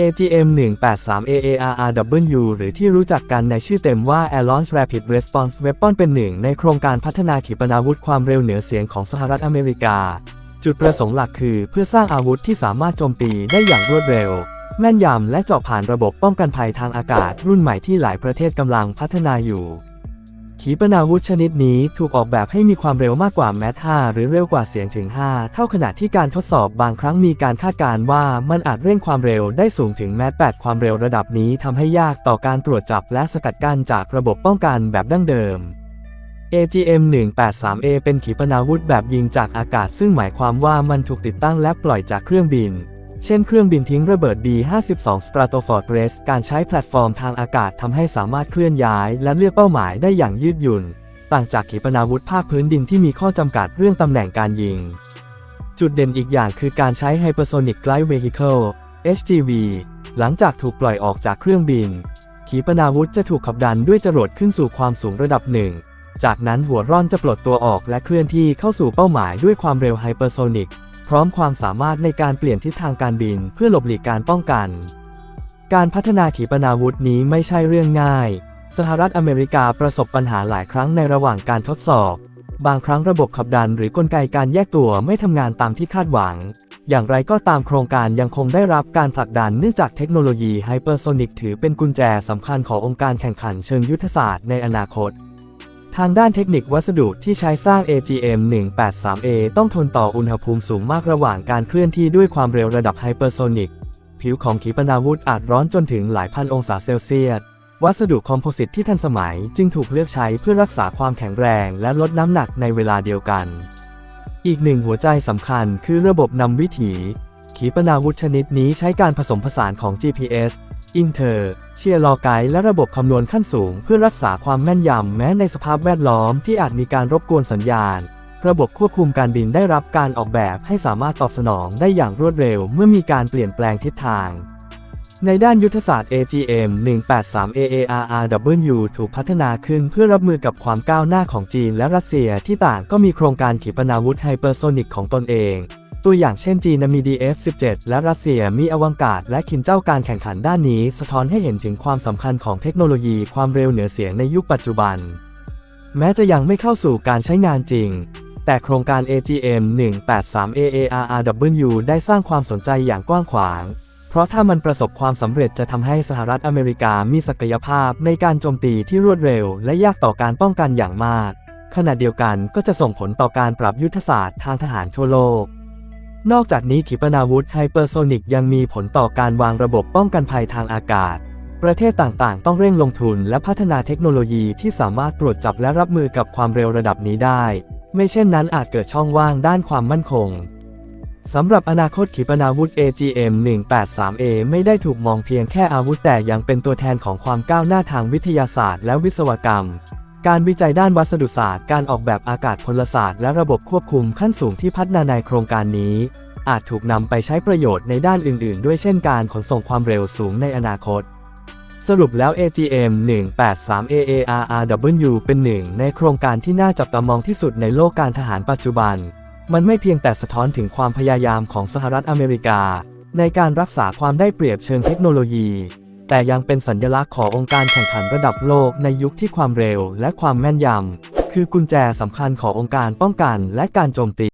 AGM 183 AARRW หรือที่รู้จักกันในชื่อเต็มว่า Air Launch Rapid Response Weapon เป็นหนึ่งในโครงการพัฒนาขีปนาวุธความเร็วเหนือเสียงของสหรัฐอเมริกา จุดประสงค์หลักคือเพื่อสร้างอาวุธที่สามารถโจมตีได้อย่างรวดเร็ว แม่นยำและเจาะผ่านระบบป้องกันภัยทางอากาศรุ่นใหม่ที่หลายประเทศกำลังพัฒนาอยู่ ขีปนาวุธชนิดนี้ถูกออกแบบให้มีความเร็วมากกว่าแมท5หรือเร็วกว่าเสียงถึง 5 เท่าขณะที่การทดสอบบางครั้งมีการคาดการณ์ว่ามันอาจเร่งความเร็วได้สูงถึงแมท8ความเร็วระดับนี้ทำให้ยากต่อการตรวจจับและสกัดกั้นจากระบบป้องกันแบบดั้งเดิม AGM 183A เป็นขีปนาวุธแบบยิงจากอากาศ ซึ่งหมายความว่ามันถูกติดตั้งและปล่อยจากเครื่องบิน เช่นเครื่องบินทิ้งระเบิด B-52 Stratoford Race การใช้แพลตฟอร์มทางอากาศทำให้สามารถเคลื่อนย้ายและเลือกเป้าหมายได้อย่างยืดหยุ่น ต่างจากขีปนาวุธภาคพื้นดินที่มีข้อจำกัดเรื่องตำแหน่งการยิง จุดเด่นอีกอย่างคือการใช้ Hypersonic Glide Vehicle HGV หลังจากถูกปล่อยออกจากเครื่องบิน ขีปนาวุธจะถูกขับดันด้วยจรวดขึ้นสู่ความสูงระดับหนึ่ง จากนั้นหัวร่อนจะปลดตัวออกและเคลื่อนที่เข้าสู่เป้าหมายด้วยความเร็วไฮเปอร์โซนิก พร้อมความสามารถในการเปลี่ยนทิศทางการบินเพื่อหลบหลีกการป้องกัน การพัฒนาขีปนาวุธนี้ไม่ใช่เรื่องง่าย สหรัฐอเมริกาประสบปัญหาหลายครั้งในระหว่างการทดสอบ บางครั้งระบบขับดันหรือกลไกการแยกตัวไม่ทำงานตามที่คาดหวัง อย่างไรก็ตามโครงการยังคงได้รับการผลักดันเนื่องจากเทคโนโลยีไฮเปอร์โซนิกถือเป็นกุญแจสำคัญขององค์การแข่งขันเชิงยุทธศาสตร์ในอนาคต ทางด้านเทคนิควัสดุที่ใช้สร้าง AGM 183A ต้องทนต่ออุณหภูมิสูงมากระหว่างการเคลื่อนที่ด้วยความเร็วระดับไฮเปอร์โซนิก ผิวของขีปนาวุธอาจร้อนจนถึงหลายพันองศาเซลเซียส วัสดุคอมโพสิตที่ทันสมัยจึงถูกเลือกใช้เพื่อรักษาความแข็งแรงและลดน้ำหนักในเวลาเดียวกัน อีกหนึ่งหัวใจสำคัญคือระบบนำวิถี ขีปนาวุธชนิดนี้ใช้การผสมผสานของ GPS อินเทอร์เชียร์ลอไกด์และระบบคำนวณขั้นสูงเพื่อรักษาความแม่นยำแม้ในสภาพแวดล้อมที่อาจมีการรบกวนสัญญาณ ระบบควบคุมการบินได้รับการออกแบบให้สามารถตอบสนองได้อย่างรวดเร็วเมื่อมีการเปลี่ยนแปลงทิศทาง ในด้านยุทธศาสตร์ AGM 183 AARRW ถูกพัฒนาขึ้นเพื่อรับมือกับความก้าวหน้าของจีนและรัสเซียที่ต่างก็มีโครงการขีปนาวุธไฮเปอร์โซนิกของตนเอง ตัวอย่างเช่นจีนมี DF-17 และรัสเซียมีอวังกาศและคินเจ้าการแข่งขันด้านนี้ สะท้อนให้เห็นถึงความสำคัญของเทคโนโลยีความเร็วเหนือเสียงในยุคปัจจุบัน แม้จะยังไม่เข้าสู่การใช้งานจริง แต่โครงการ AGM 183 AARRW ได้สร้างความสนใจอย่างกว้างขวาง เพราะถ้ามันประสบความสำเร็จจะทำให้สหรัฐอเมริกามีศักยภาพในการโจมตีที่รวดเร็ว และยากต่อการป้องกันอย่างมาก ขณะเดียวกันก็จะส่งผลต่อการปรับยุทธศาสตร์ทางทหารทั่วโลก นอกจากนี้ขีปนาวุธไฮเปอร์โซนิกยังมีผลต่อการวางระบบป้องกันภัยทางอากาศ ประเทศต่างๆ ต้องเร่งลงทุนและพัฒนาเทคโนโลยีที่สามารถตรวจจับและรับมือกับความเร็วระดับนี้ได้ ไม่เช่นนั้นอาจเกิดช่องว่างด้านความมั่นคงสำหรับอนาคตขีปนาวุธ AGM 183A ไม่ได้ถูกมองเพียงแค่อาวุธแต่ยังเป็นตัวแทนของความก้าวหน้าทางวิทยาศาสตร์และวิศวกรรม การวิจัยด้านวัสดุศาสตร์ การออกแบบอากาศพลศาสตร์ และระบบควบคุมขั้นสูงที่พัฒนาในโครงการนี้ อาจถูกนำไปใช้ประโยชน์ในด้านอื่น ๆ ด้วยเช่นการขนส่งความเร็วสูงในอนาคต สรุปแล้ว AGM 183 AARRW เป็นหนึ่งในโครงการที่น่าจับตามองที่สุดในโลกการทหารปัจจุบัน มันไม่เพียงแต่สะท้อนถึงความพยายามของสหรัฐอเมริกา ในการรักษาความได้เปรียบเชิงเทคโนโลยี แต่ยังเป็นสัญลักษณ์ขององค์การแข่งขันระดับโลกในยุคที่ความเร็วและความแม่นยำ คือกุญแจสำคัญขององค์การป้องกันและการโจมตี